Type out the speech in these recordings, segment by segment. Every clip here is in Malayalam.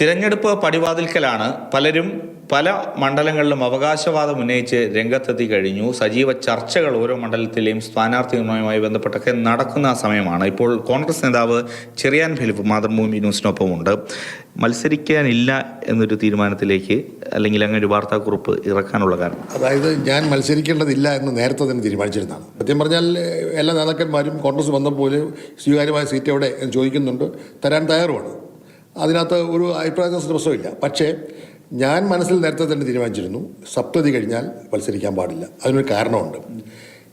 തിരഞ്ഞെടുപ്പ് പടിവാതിൽക്കലാണ് പലരും പല മണ്ഡലങ്ങളിലും അവകാശവാദം ഉന്നയിച്ച് രംഗത്തെത്തി കഴിഞ്ഞു. സജീവ ചർച്ചകൾ ഓരോ മണ്ഡലത്തിലെയും സ്ഥാനാർത്ഥി നിർണയവുമായി ബന്ധപ്പെട്ടൊക്കെ നടക്കുന്ന സമയമാണ്. ഇപ്പോൾ കോൺഗ്രസ് നേതാവ് ചെറിയാൻ ഫിലിപ്പ് മാതൃഭൂമി ന്യൂസിനൊപ്പമുണ്ട്. മത്സരിക്കാനില്ല എന്നൊരു തീരുമാനത്തിലേക്ക് അല്ലെങ്കിൽ അങ്ങനെ ഒരു വാർത്താക്കുറിപ്പ് ഇറക്കാനുള്ള കാരണം. അതായത് ഞാൻ മത്സരിക്കേണ്ടതില്ല എന്ന് നേരത്തെ തന്നെ തീരുമാനിച്ചിരുന്നതാണ്. സത്യം പറഞ്ഞാൽ എല്ലാ നേതാക്കന്മാരും കോൺഗ്രസ് ബന്ധം വന്നപ്പോൾ സ്വീകാര്യമായ സീറ്റ് എവിടെ ചോദിക്കുന്നുണ്ട്. തരാൻ തയ്യാറുമാണ്. അതിനകത്ത് ഒരു അഭിപ്രായ പ്രശ്നമില്ല. പക്ഷേ ഞാൻ മനസ്സിൽ നേരത്തെ തന്നെ തീരുമാനിച്ചിരുന്നു സപ്തതി കഴിഞ്ഞാൽ മത്സരിക്കാൻ പാടില്ല. അതിനൊരു കാരണമുണ്ട്.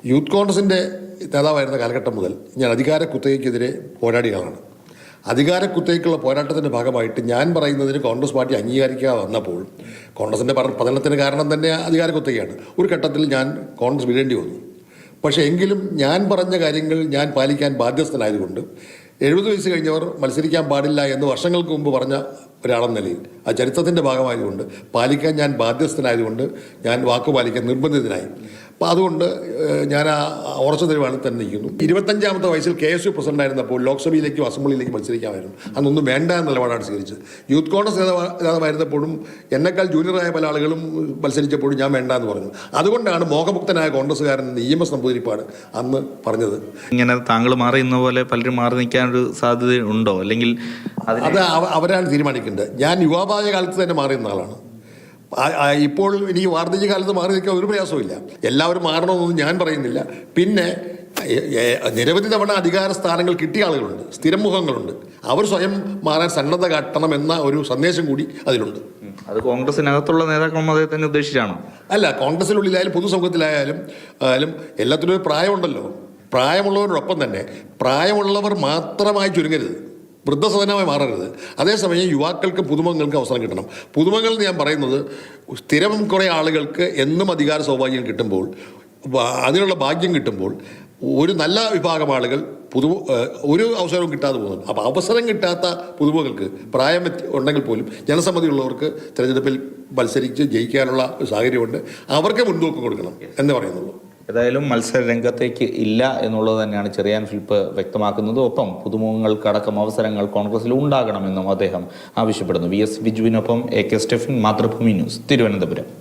യൂത്ത് കോൺഗ്രസിന്റെ നേതാവായിരുന്ന കാലഘട്ടം മുതൽ ഞാൻ അധികാര കുത്തകയ്ക്കെതിരെ പോരാടികളാണ്. അധികാര കുത്തകയ്ക്കുള്ള പോരാട്ടത്തിന്റെ ഭാഗമായിട്ട് ഞാൻ പറയുന്നതിന് കോൺഗ്രസ് പാർട്ടി അംഗീകരിക്കാതെ വന്നപ്പോൾ കോൺഗ്രസിന്റെ പത- പതനത്തിന് കാരണം തന്നെ അധികാര കുത്തകയാണ്. ഒരു ഘട്ടത്തിൽ ഞാൻ കോൺഗ്രസ് വിടേണ്ടി വന്നു. പക്ഷേ എങ്കിലും ഞാൻ പറഞ്ഞ കാര്യങ്ങൾ ഞാൻ പാലിക്കാൻ ബാധ്യസ്ഥനായതുകൊണ്ട് എഴുപത് വയസ്സ് കഴിഞ്ഞവർ മത്സരിക്കാൻ പാടില്ല എന്ന് വർഷങ്ങൾക്ക് മുമ്പ് പറഞ്ഞ ഒരാളെന്ന നിലയിൽ. ആ ചരിത്രത്തിന്റെ ഭാഗമായതുകൊണ്ട് പാലിക്കാൻ ഞാൻ ബാധ്യസ്ഥനായതുകൊണ്ട് ഞാൻ വാക്ക് പാലിക്കാൻ നിർബന്ധിതനായി. അപ്പോൾ അതുകൊണ്ട് ഞാൻ ആ ഉറച്ച നിലവാണ് തന്നെ നിൽക്കുന്നു ഇരുപത്തഞ്ചാമത്തെ വയസ്സിൽ കെ എസ് യു പ്രസിഡന്റ് ആയിരുന്നപ്പോൾ ലോക്സഭയിലേക്കും അസംബ്ലിയിലേക്കും മത്സരിക്കാമായിരുന്നു. അന്നൊന്നും വേണ്ട എന്ന നിലപാടാണ് സ്വീകരിച്ചത്. യൂത്ത് കോൺഗ്രസ് നേതാവ് നേതാവായിരുന്നപ്പോഴും എന്നെക്കാൾ ജൂനിയറായ പല ആളുകളും മത്സരിച്ചപ്പോഴും ഞാൻ വേണ്ട എന്ന് പറഞ്ഞു. അതുകൊണ്ടാണ് മോഹമുക്തനായ കോൺഗ്രസ്സുകാരൻ ഇ എം എസ് നമ്പൂതിരിപ്പാട് അന്ന് പറഞ്ഞത്. ഇങ്ങനെ താങ്കൾ മാറി നിന്ന പോലെ പലരും മാറി നിൽക്കാനൊരു സാധ്യത ഉണ്ടോ? അല്ലെങ്കിൽ അത് അവരാണ് തീരുമാനിക്കേണ്ടത്. ഞാൻ യുവാപായ കാലത്ത് തന്നെ മാറിയ ആളാണ്. ഇപ്പോൾ എനിക്ക് വാർദ്ധക്യ കാലത്ത് മാറി നിൽക്കാൻ ഒരു പ്രയാസമില്ല എല്ലാവരും മാറണമെന്നൊന്നും ഞാൻ പറയുന്നില്ല. പിന്നെ നിരവധി തവണ അധികാര സ്ഥാനങ്ങൾ കിട്ടിയ ആളുകളുണ്ട്. സ്ഥിരം മുഖങ്ങളുണ്ട്. അവർ സ്വയം മാറാൻ സന്നദ്ധ കാട്ടണം എന്ന ഒരു സന്ദേശം കൂടി അതിലുണ്ട്. അത് കോൺഗ്രസിനകത്തുള്ള നേതാക്കളും അതേ തന്നെ ഉദ്ദേശിച്ചാണോ? അല്ല കോൺഗ്രസിനുള്ളിലായാലും പൊതുസമൂഹത്തിലായാലും ആയാലും എല്ലാത്തിനും ഒരു പ്രായമുണ്ടല്ലോ. പ്രായമുള്ളവരോടൊപ്പം തന്നെ. പ്രായമുള്ളവർ മാത്രമായി ചുരുങ്ങരുത്. വൃദ്ധസദനമായി മാറരുത്. അതേസമയം യുവാക്കൾക്ക് പുതുമകൾക്കും അവസരം കിട്ടണം. പുതുമകൾ എന്ന് ഞാൻ പറയുന്നത് സ്ഥിരം കുറേ ആളുകൾക്ക് എന്നും അധികാര സൗഭാഗ്യം കിട്ടുമ്പോൾ അതിനുള്ള ഭാഗ്യം കിട്ടുമ്പോൾ ഒരു നല്ല വിഭാഗം ആളുകൾ പുതു ഒരു അവസരവും കിട്ടാതെ പോകുന്നുണ്ട്. അപ്പോൾ അവസരം കിട്ടാത്ത പുതുമകൾക്ക് പ്രായം ഉണ്ടെങ്കിൽ പോലും ജനസമ്മതിയുള്ളവർക്ക് തിരഞ്ഞെടുപ്പിൽ മത്സരിച്ച് ജയിക്കാനുള്ള സാഹചര്യമുണ്ട്. അവർക്ക് മുൻതൂക്കം കൊടുക്കണം എന്ന് പറയുന്നുള്ളൂ. ഏതായാലും മത്സര രംഗത്തേക്ക് ഇല്ല എന്നുള്ളത് തന്നെയാണ് ചെറിയാൻ ഫിലിപ്പ് വ്യക്തമാക്കുന്നത്. ഒപ്പം പുതുമുഖങ്ങൾക്കടക്കം അവസരങ്ങൾ കോൺഗ്രസിൽ ഉണ്ടാകണമെന്നും അദ്ദേഹം ആവശ്യപ്പെടുന്നു. V S ബിജുവിനൊപ്പം A K Stephin Mathrubhumi news Thiruvananthapuram.